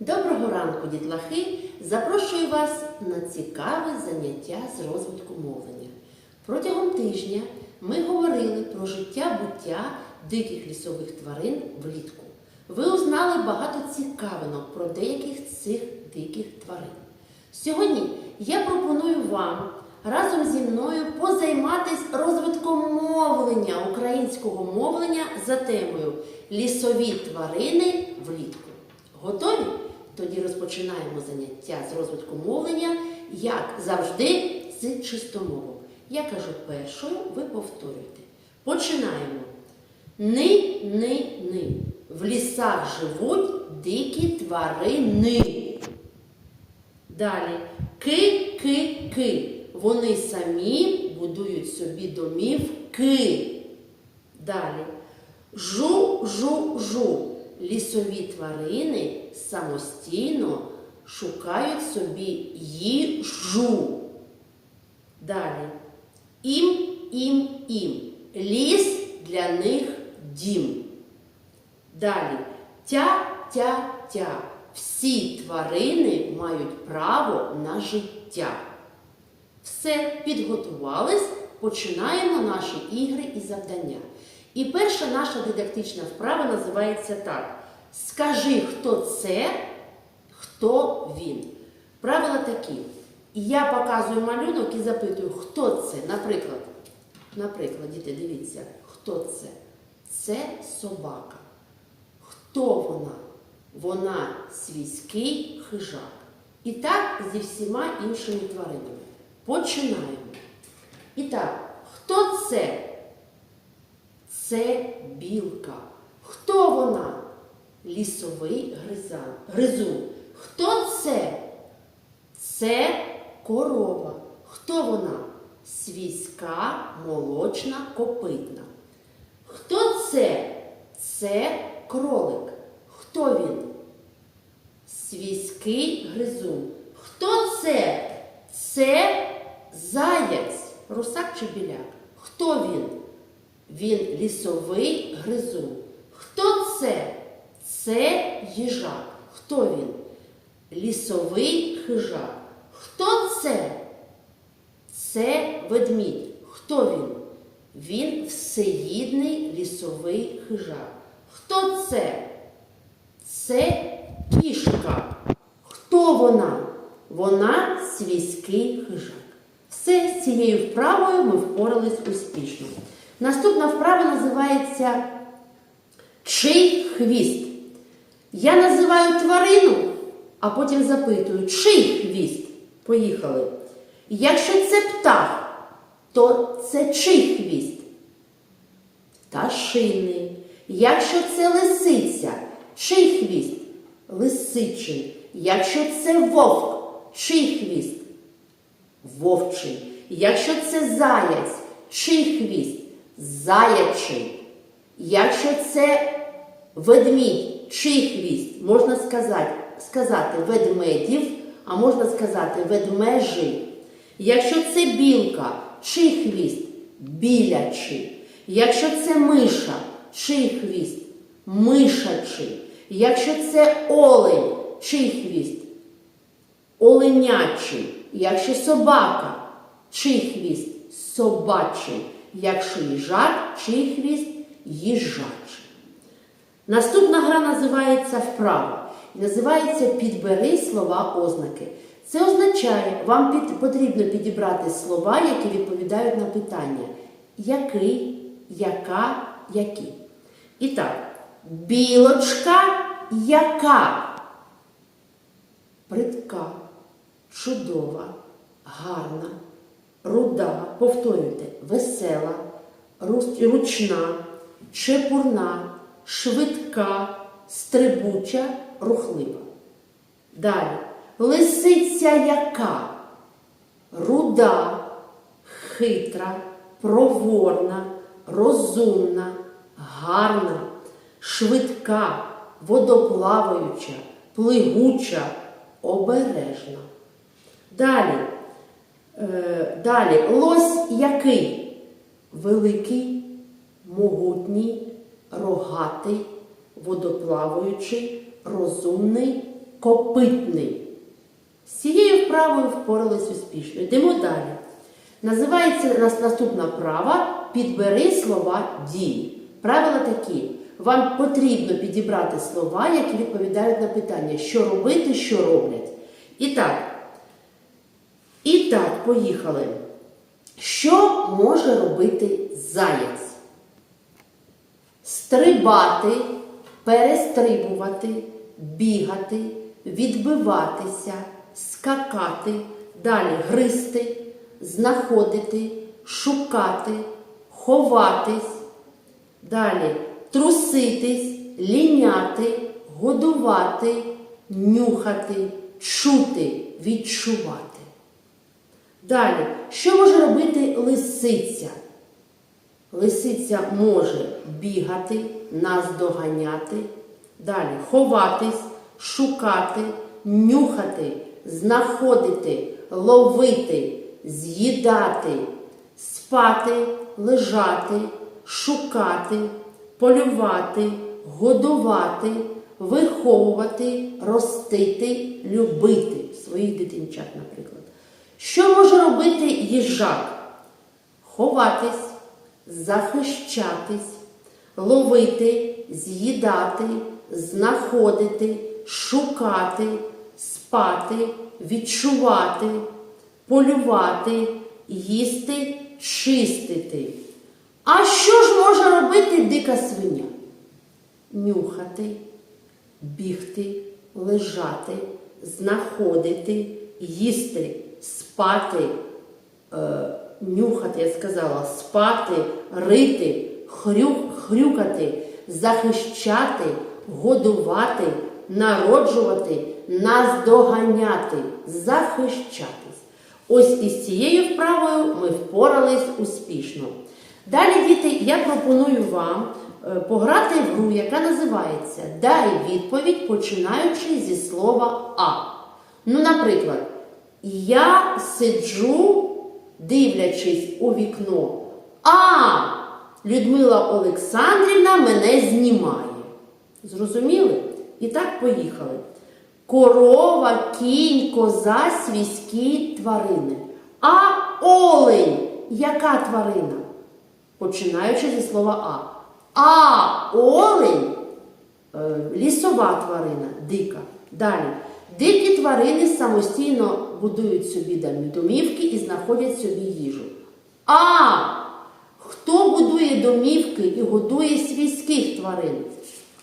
Доброго ранку, дітлахи! Запрошую вас на цікаве заняття з розвитку мовлення. Протягом тижня ми говорили про життя буття диких лісових тварин влітку. Ви узнали багато цікавинок про деяких з цих диких тварин. Сьогодні я пропоную вам разом зі мною позайматись розвитком мовлення, українського мовлення за темою Лісові тварини влітку. Готові? Тоді розпочинаємо заняття з розвитку мовлення, як завжди, з чистомовок. Я кажу першою, ви повторюєте. Починаємо. Ни, ни, ни. В лісах живуть дикі тварини. Далі. Ки, ки, ки. Вони самі будують собі домівки. Далі. Жу, жу, жу. Лісові тварини самостійно шукають собі їжу. Далі. Ім, ім, ім. Ліс для них дім. Далі. Тя, тя, тя. Всі тварини мають право на життя. Все, підготувались, починаємо наші ігри і завдання. І перша наша дидактична вправа називається так: Скажи, хто це, хто він. Правила такі. Я показую малюнок і запитую, хто це. Наприклад, наприклад, діти, дивіться, хто це? Це собака. Хто вона? Вона свійський хижак. І так зі всіма іншими тваринами. Починаємо. І так, хто це? Це білка. Хто вона? Лісовий гризан, гризун. Хто це? Це корова. Хто вона? Свійська молочна копитна. Хто це? Це кролик. Хто він? Свійський гризун. Хто це? Це заяць, русак чи біляк. Хто він? Він лісовий гризун. Хто це? Це їжак. Хто він? Лісовий хижак. Хто це? Це ведмідь. Хто він? Він всеїдний лісовий хижак. Хто це? Це кішка. Хто вона? Вона свійський хижак. Все з цією вправою ми впорались успішно. Наступна вправа називається Чий хвіст? Я називаю тварину, а потім запитую, чий хвіст? Поїхали. Якщо це птах, то це чий хвіст? Пташиний. Якщо це лисиця, чий хвіст? Лисичин. Якщо це вовк, чий хвіст? Вовчий. Якщо це заяць, чий хвіст? Заячий. Якщо це ведмідь, чий хвіст? Можна сказати, сказати ведмедів, а можна сказати ведмежий. Якщо це білка, чий хвіст? Білячий. Якщо це миша, чий хвіст? Мишачий. Якщо це олень, чий хвіст? Оленячий. Якщо собака, чий хвіст? Собачий. Якщо їжак, чий хвіст? Їжачий. Наступна гра називається вправа. І називається Підбери слова ознаки. Це означає, вам під, потрібно підібрати слова, які відповідають на питання який, яка, які. І так, білочка яка? Притка, чудова, гарна, руда, повторюйте, весела, ручна, чепурна, швидка, стрибуча, рухлива. Далі. Лисиця яка? Руда, хитра, проворна, розумна, гарна, швидка, водоплаваюча, плигуча, обережна. Далі. Е, далі. Лось який? Великий, могутній, рогатий, водоплаваючий, розумний, копитний. З цією вправою впорались успішно. Йдемо далі. Називається нас наступна права Підбери слова дії. Правила такі. Вам потрібно підібрати слова, які відповідають на питання, що робити, що роблять. І так, і так, поїхали. Що може робити заєць? Стрибати, перестрибувати, бігати, відбиватися, скакати, далі гризти, знаходити, шукати, ховатись, далі труситись, ліняти, годувати, нюхати, чути, відчувати. Далі, що може робити лисиця? Лисиця може бігати, наздоганяти, далі ховатись, шукати, нюхати, знаходити, ловити, з'їдати, спати, лежати, шукати, полювати, годувати, виховувати, ростити, любити своїх дитинчат, наприклад. Що може робити їжак? Ховатись, захищатись, ловити, з'їдати, знаходити, шукати, спати, відчувати, полювати, їсти, чистити. А що ж може робити дика свиня? Нюхати, бігти, лежати, знаходити, їсти, спати, е, нюхати, я сказала, спати, рити, хрю, хрюкати, захищати, годувати, народжувати, наздоганяти, захищатись. Ось із цією вправою ми впорались успішно. Далі, діти, я пропоную вам е, пограти в гру, яка називається Дай відповідь, починаючи зі слова А. Ну, наприклад, я сиджу, дивлячись у вікно, а Людмила Олександрівна мене знімає. Зрозуміли? І так поїхали. Корова, кінь, коза, свійські тварини. А олень яка тварина? Починаючи зі слова А. А олень е, лісова тварина, дика. Далі. Дикі тварини самостійно будують собі домівки і знаходять собі їжу. А хто будує домівки і годує свійських тварин?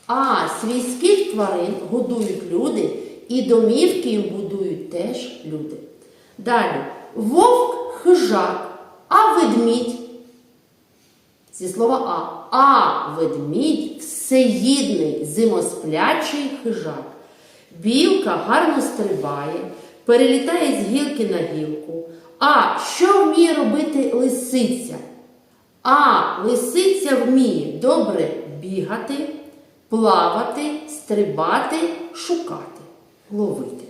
А свійських тварин годують люди, і домівки їм будують теж люди. Далі. Вовк хижак, а ведмідь. Зі слова А. А ведмідь всеїдний, зимосплячий хижак. Білка гарно стрибає, перелітає з гілки на гілку. А що вміє робити лисиця? А лисиця вміє добре бігати, плавати, стрибати, шукати, ловити.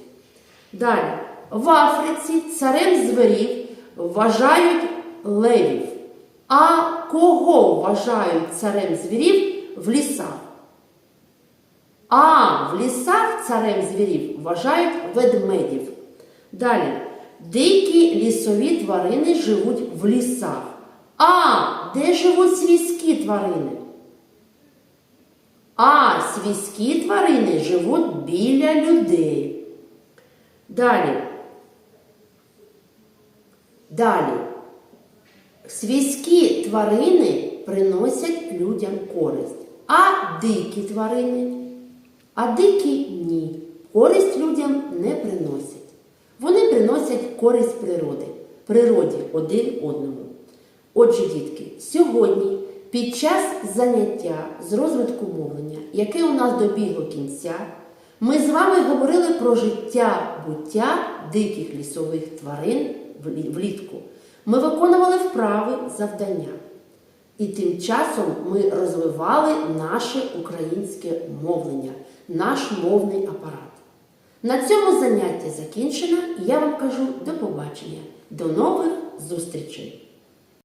Далі. В Африці царем зверів вважають левів. А кого вважають царем звірів в лісах? А в лісах царем звірів вважають ведмедів. Далі. Дикі лісові тварини живуть в лісах. А де живуть свійські тварини? А свійські тварини живуть біля людей. Далі. Далі. Свійські тварини приносять людям користь. А дикі тварини? А дикі ні. Користь людям не приносять. Вони приносять користь природи, природі один одному. Отже, дітки, сьогодні під час заняття з розвитку мовлення, яке у нас добігло кінця, ми з вами говорили про життя буття диких лісових тварин влітку. Ми виконували вправи завдання. І тим часом ми розвивали наше українське мовлення, наш мовний апарат. На цьому заняття закінчено. Я вам кажу до побачення, до нових зустрічей!